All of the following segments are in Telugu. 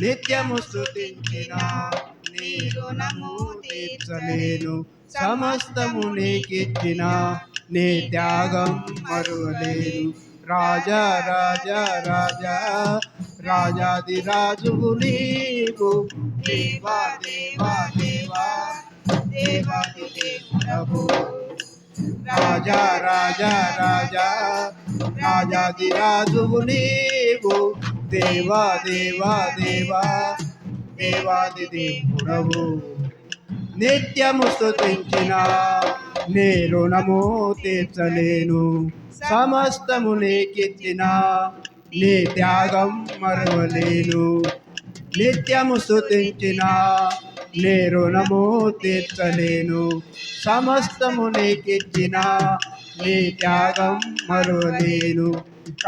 నిత్యము స్తుతించిన నీ రుణము తీర్చలేను సమస్తము నీకిచ్చిన నీ త్యాగం మరువలేను. రాజా రాజా రాజా రాజాది రాజువు నీవు. దేవా దేవా దేవా దేవాది దేవుడవు రాజా రాజా రాజా రాజాది రాజువు నీవు. దేవా దేవా దేవా దేవాది దేవుడవు నిత్యము స్థుతించిన నే రుణము తీర్చలేను. సమస్తము నీకిచ్చిన నీ త్యాగం మరవలేను. నిత్యము స్థుతించిన నీ రుణము తీర్చలేను సమస్తము నీకిచ్చిన నీ త్యాగం మరువలేను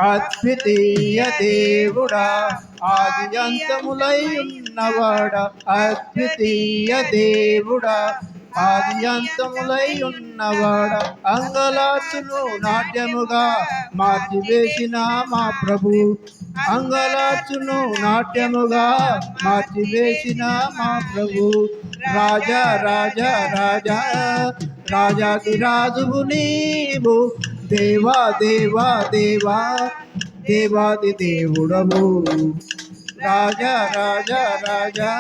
అద్వితీయ దేవుడా ఆది అంతములై ఉన్నవాడా. అద్వితీయ దేవుడా ఆది అంతములై ఉన్నవాడ అంగలాచును నాట్యముగా మార్చివేసిన మా ప్రభు. అంగలాచును నాట్యముగా మార్చివేసిన మా ప్రభు. రాజా రాజా రాజా రాజాది రాజువు నీవు. దేవా దేవా దేవా దేవాది దేవుడవు. రాజా రాజా రాజా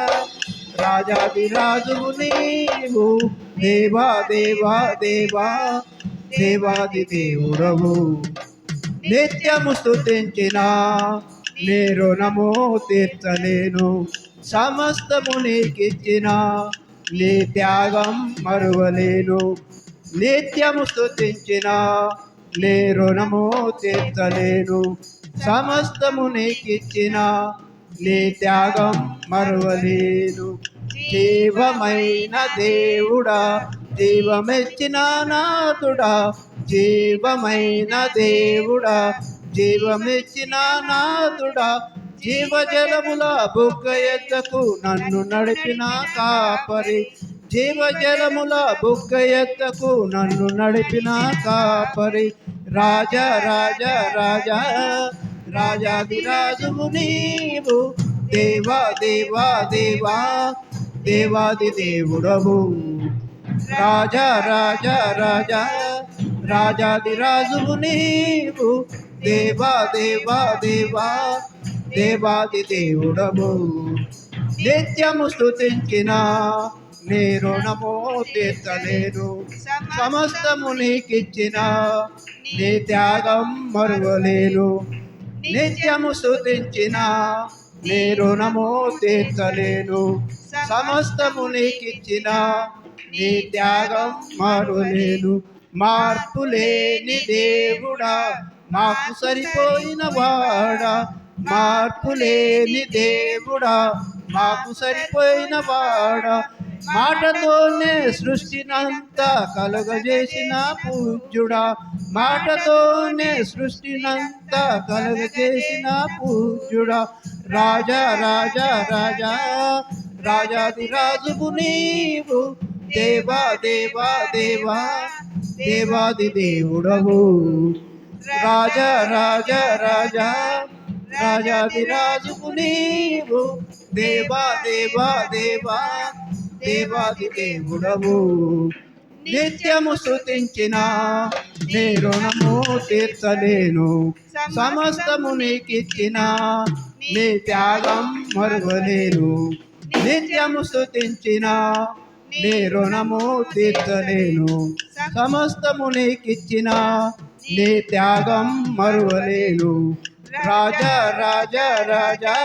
రాజాది రాజువు నీవు. దేవా దేవా దేవా దేవాది దేవుడవు. నిత్యము స్థుతించిన నీ రుణము తీర్చలేను. సమస్తము నీకిచ్చిన నీ త్యాగం మరువలేను. నిత్యము స్థుతించిన నీ రుణము తీర్చలేను. సమస్తము నీకిచ్చిన నీ త్యాగం మరువలేదు జీవమైన దేవుడా జీవమెచ్చిన నాథుడా జీవమైన దేవుడా జీవమెచ్చిన నాథుడా జీవజలముల బుగ్గ ఎత్తకు నన్ను నడిపిన కాపరి. జీవజలముల బుగ్గ ఎత్తకు నన్ను నడిపిన కాపరి. రాజా రాజా రాజా రాజాది రాజువు నీవు. దేవా దేవా దేవా దేవాది దేవుడవు. రాజా రాజా రాజా రాజాది రాజువు నీవు. దేవా దేవా దేవా దేవాది దేవుడవు. నిత్యము స్థుతించిన నీ రుణము తీర్చలేను. సమస్తము నీకిచ్చిన నీ త్యాగం మరువలేను. నిత్యము స్తుతించిన నీ రుణము తీర్చలేను సమస్తము నీకిచ్చిన నీ త్యాగం మరులేను. మార్పు లేని దేవుడా మాకు సరిపోయిన వాడా. మార్పు లేని దేవుడా మాకు సరిపోయిన వాడా. మాటతోనే సృష్టినంతా కలుగజేసిన పూజ్యుడా. మాటతోనే సృష్టినంతా కలుగజేసిన పూజ్యుడా. రాజా రాజా రాజా రాజాది రాజుకు నీవు దేవా దేవా దేవా దేవాది దేవుడవు. రాజా రాజా రాజా రాజాది రాజుకు నీవు దేవా దేవా దేవా దేవాది దేవుడవు నిత్యము స్తుతించిన నీ రుణము తీర్చలేను. సమస్తము నీకిచ్చిన నీ త్యాగం మరువలేను. నిత్యము స్తుతించిన నీ రుణము తీర్చలేను. సమస్తము నీకిచ్చిన నీ త్యాగం మరువలేను. రాజా రాజా రాజా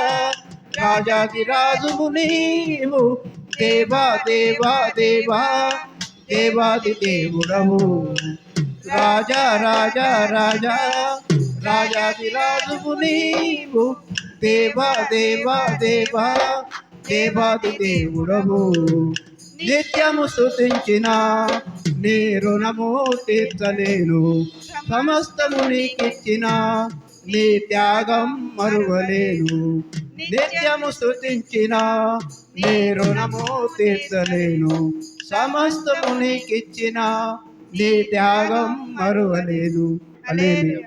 రాజాది రాజువు నీవు దేవా దేవా దేవా దేవాది దేవుడము రాజా రాజా రాజా రాజాది రాజువు నీవు దేవా దేవా దేవా దేవాది దేవుడము నిత్యము స్తుతించిన నీ రుణము తీర్చలేను సమస్తము నీకిచ్చిన నీ త్యాగం మరువలేను. నిత్యము స్తుతించిన నీ రుణము తీర్చలేను. సమస్తము నీకిచ్చిన నీ త్యాగం మరువలేను. అలేలు